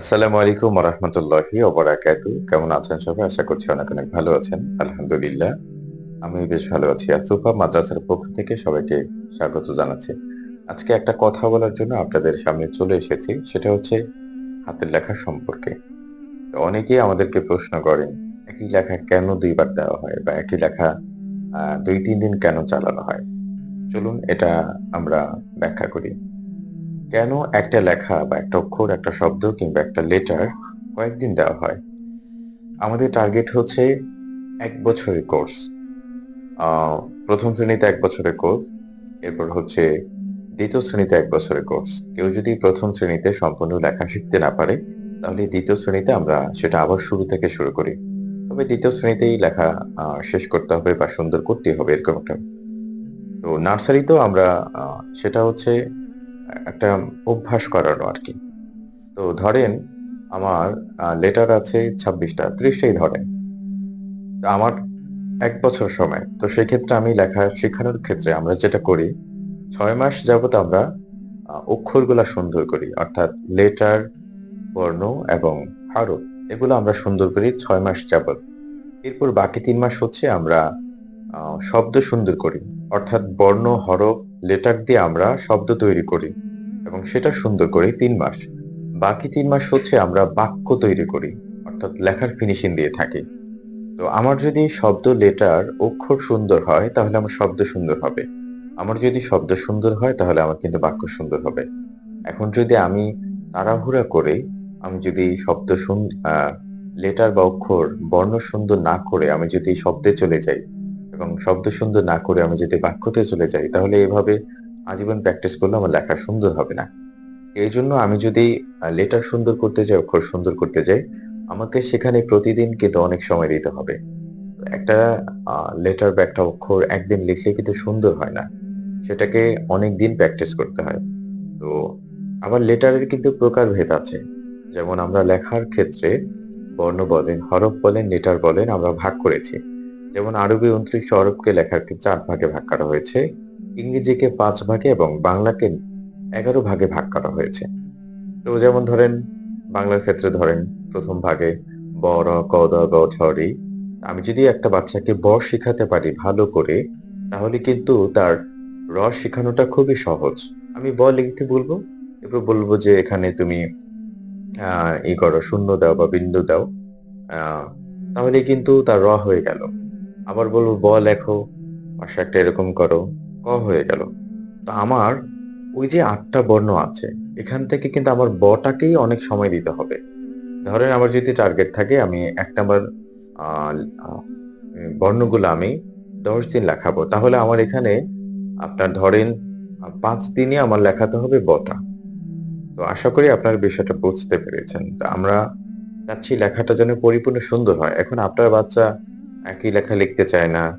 আসসালামু আলাইকুম রহমতুল্লাহি ওবরাকাতু। কেমন আছেন সবাই? আশা করছি অনেক অনেক ভালো আছেন। আলহামদুলিল্লাহ আমি বেশ ভালো আছি। আর সুফা মাদ্রাসার পক্ষ থেকে সবাইকে স্বাগত জানাচ্ছি। আজকে একটা কথা বলার জন্য আপনাদের সামনে চলে এসেছি। সেটা হচ্ছে হাতের লেখা সম্পর্কে। অনেকেই আমাদেরকে প্রশ্ন করেন, একই লেখা কেন দুইবার দেওয়া হয় বা একই লেখা দুই, তিন দিন কেন চালানো হয়? চলুন এটা আমরা ব্যাখ্যা করি। কেন একটা লেখা বা একটা অক্ষর, একটা শব্দ কিংবা একটা লেটার কয়েকদিন দেওয়া হয়? আমাদের টার্গেট হচ্ছে এক বছরের কোর্স প্রথম শ্রেণীতে এক বছরের কোর্স এরপর হচ্ছে দ্বিতীয় শ্রেণীতে এক বছরের কোর্স কেউ যদি প্রথম শ্রেণীতে সম্পূর্ণ লেখা শিখতে না পারে, তাহলে দ্বিতীয় শ্রেণীতে আমরা সেটা আবার শুরু থেকে শুরু করি। তবে দ্বিতীয় শ্রেণীতেই লেখা শেষ করতে হবে বা সুন্দর করতে হবে, এরকম একটা। তো নার্সারিতেও আমরা সেটা হচ্ছে একটা অভ্যাস করানো আর কি। তো ধরেন আমার লেটার আছে ছাব্বিশটা, ত্রিশটাই ধরেন। আমার এক বছর সময়, তো সেক্ষেত্রে আমি লেখা শেখানোর ক্ষেত্রে আমরা যেটা করি, ছয় মাস যাবত আমরা অক্ষরগুলা সুন্দর করি, অর্থাৎ লেটার বর্ণ এবং হরফ এগুলো আমরা সুন্দর করি ছয় মাস যাবত। এরপর বাকি তিন মাস হচ্ছে আমরা শব্দ সুন্দর করি, অর্থাৎ বর্ণ, হরফ লেটার দিয়ে আমরা শব্দ তৈরি করি এবং সেটা সুন্দর করে তিন মাস। বাকি তিন মাস হচ্ছে আমরা বাক্য তৈরি করি, অর্থাৎ লেখার ফিনিশিং দিয়ে থাকি। তো আমার যদি শব্দ, লেটার, অক্ষর সুন্দর হয়, তাহলে আমার শব্দ সুন্দর হবে। আমার যদি শব্দ সুন্দর হয়, তাহলে আমার কিন্তু বাক্য সুন্দর হবে। এখন যদি আমি তাড়াহুড়া করে, আমি যদি শব্দ লেটার বা অক্ষর, বর্ণ সুন্দর না করে, আমি যদি শব্দে চলে যাই এবং শব্দ সুন্দর না করে আমি যদি বাক্যতে চলে যাই, তাহলে এভাবে আজীবন প্র্যাকটিস করলে আমার লেখা সুন্দর হবে না। এই জন্য আমি যদি লেটার সুন্দর করতে যাই, অক্ষর সুন্দর করতে যাই, আমাকে সেখানে প্রতিদিন কিন্তু অনেক সময় দিতে হবে। একটা লেটার বা একটা অক্ষর একদিন লিখলে কিন্তু সুন্দর হয় না। সেটাকে অনেক দিন প্র্যাকটিস করতে হয়। তো আবার লেটারের কিন্তু প্রকারভেদ আছে। যেমন আমরা লেখার ক্ষেত্রে বর্ণ বলেন, হরফ বলেন লেটার বলেন আমরা ভাগ করেছি। যেমন আরবি উনত্রিশ হরফকে লেখাকে চার ভাগে ভাগ করা হয়েছে, ইংরেজিকে পাঁচ ভাগে এবং বাংলাকে এগারো ভাগে ভাগ করা হয়েছে। তো যেমন ধরেন, বাংলার ক্ষেত্রে ধরেন প্রথম ভাগে ব, র, ক, দ, গ ছ আমি যদি একটা বাচ্চাকে ব শিখাতে পারি ভালো করে, তাহলে কিন্তু তার র শেখানোটা খুবই সহজ। আমি ব লিখতে বলব, এরপর বলব যে এখানে তুমি ই করো, শূন্য দাও বা বিন্দু দাও। তাহলে কিন্তু তার র হয়ে গেল। আবার বলব ব লেখো, পাশে একটা এরকম করো। ক হয়ে গেল। তো আমার ওই যে আটটা বর্ণ আছে, এখান থেকে কিন্তু আমার বটাকেই অনেক সময় দিতে হবে। ধরেন আমার যদি টার্গেট থাকে, আমি এক নাম্বার বর্ণগুলো আমি দশ দিন লেখাবো। তাহলে আমার এখানে আপনার ধরেন পাঁচ দিনে আমার লেখাতে হবে বটা। তো আশা করি আপনার বিষয়টা বুঝতে পেরেছেন। তো আমরা চাচ্ছি লেখাটা যেন পরিপূর্ণ সুন্দর হয়। এখন আপনার বাচ্চা একই লেখা লিখতে চায় না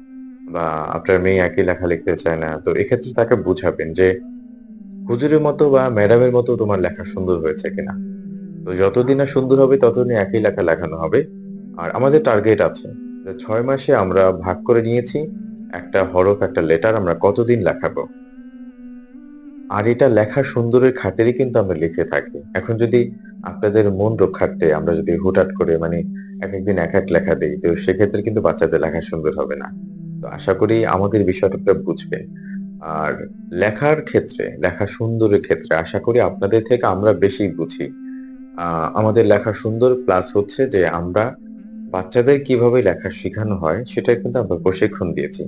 বা আপনার মেয়ে একই লেখা লিখতে চায় না, তো এক্ষেত্রে তাকে বুঝাবেন যে হুজুরের মতো বা ম্যাডামের মতো তোমার লেখা সুন্দর হয়েছে কিনা। তো যতদিন না সুন্দর হবে, ততদিন একই লেখা লেখানো হবে। আর আমাদের টার্গেট আছে যে ছয় মাসে আমরা ভাগ করে নিয়েছি, একটা হরফ, একটা লেটার আমরা কতদিন লেখাবো। আর এটা লেখা সুন্দরের খাতিরই কিন্তু আমরা লিখে থাকি। এখন যদি আপনাদের মন রক্ষার্থে আমরা যদি হুটহাট করে মানে এক একদিন এক এক লেখা দিই, তো সেক্ষেত্রে কিন্তু বাচ্চাদের লেখা সুন্দর হবে না। তো আশা করি আমাদের বিষয়টা বুঝবেন আর লেখার ক্ষেত্রে, লেখা সুন্দরের ক্ষেত্রে আশা করি আপনাদের থেকে আমরা বেশি বুঝি। আমাদের লেখা সুন্দর প্লাস হচ্ছে যে আমরা বাচ্চাদের কীভাবে লেখা শেখানো হয় সেটা কিন্তু আমরা প্রশিক্ষণ দিয়েছি।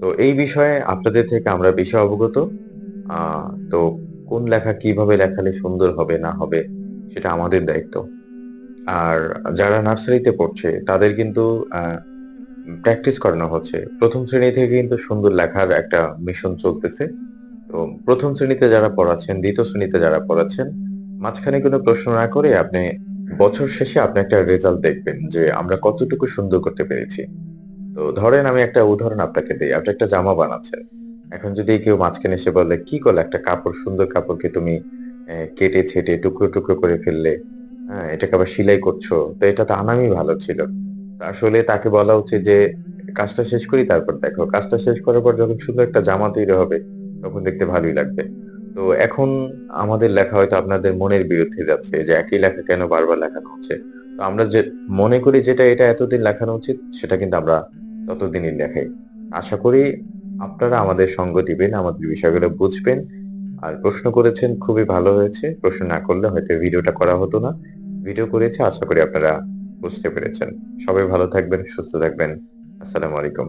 তো এই বিষয়ে আপনাদের থেকে আমরা বেশি অবগত। তো কোন লেখা কীভাবে লেখালে সুন্দর হবে, না হবে, সেটা আমাদের দায়িত্ব। আর যারা নার্সারিতে পড়ছে, তাদের কিন্তু প্র্যাকটিস করানো হচ্ছে। প্রথম শ্রেণি থেকে কিন্তু সুন্দর লেখার একটা মিশন চলতেছে। তো প্রথম শ্রেণীতে যারা পড়াচ্ছেন, দ্বিতীয় শ্রেণীতে যারা পড়াচ্ছেন, মাঝখানে কোনো প্রশ্ন না করে আপনি বছর শেষে আপনি একটা রেজাল্ট দেখবেন যে আমরা কতটুকু সুন্দর করতে পেরেছি। তো ধরেন আমি একটা উদাহরণ আপনাকে দিই, আপনি একটা জামা বানাচ্ছেন। এখন যদি কেউ মাঝখানে এসে বলে, কি করলে একটা কাপড়, সুন্দর কাপড়কে তুমি কেটে ছেটে টুকরো টুকরো করে ফেললে? হ্যাঁ এটাকে আবার সেলাই করছ। তো এটা তো আনামই ভালো ছিল। আসলে তাকে বলা উচিত যে, কাজটা শেষ করি, তারপর দেখো। কাজটা শেষ করার পর যখন সুন্দর একটা জামা তৈরি হবে, তখন দেখতে ভালোই লাগবে। তো এখন আমাদের লেখা হয়তো আপনাদের মনের বিরুদ্ধে যাচ্ছে, যে একই লেখা কেন বারবার লেখানো হচ্ছে? তো আমরা যে, মনে করি যেটা এটা এতদিন লেখানো উচিত, সেটা কিন্তু আমরা ততদিনই লেখাই। আশা করি আপনারা আমাদের সঙ্গ দিবেন, আমাদের বিষয়গুলো বুঝবেন। আর প্রশ্ন করেছেন, খুবই ভালো হয়েছে। প্রশ্ন না করলে হয়তো ভিডিওটা করা হতো না। ভিডিও করেছে আশা করি আপনারা বুঝতে পেরেছেন। সবাই ভালো থাকবেন সুস্থ থাকবেন। আসসালামু আলাইকুম।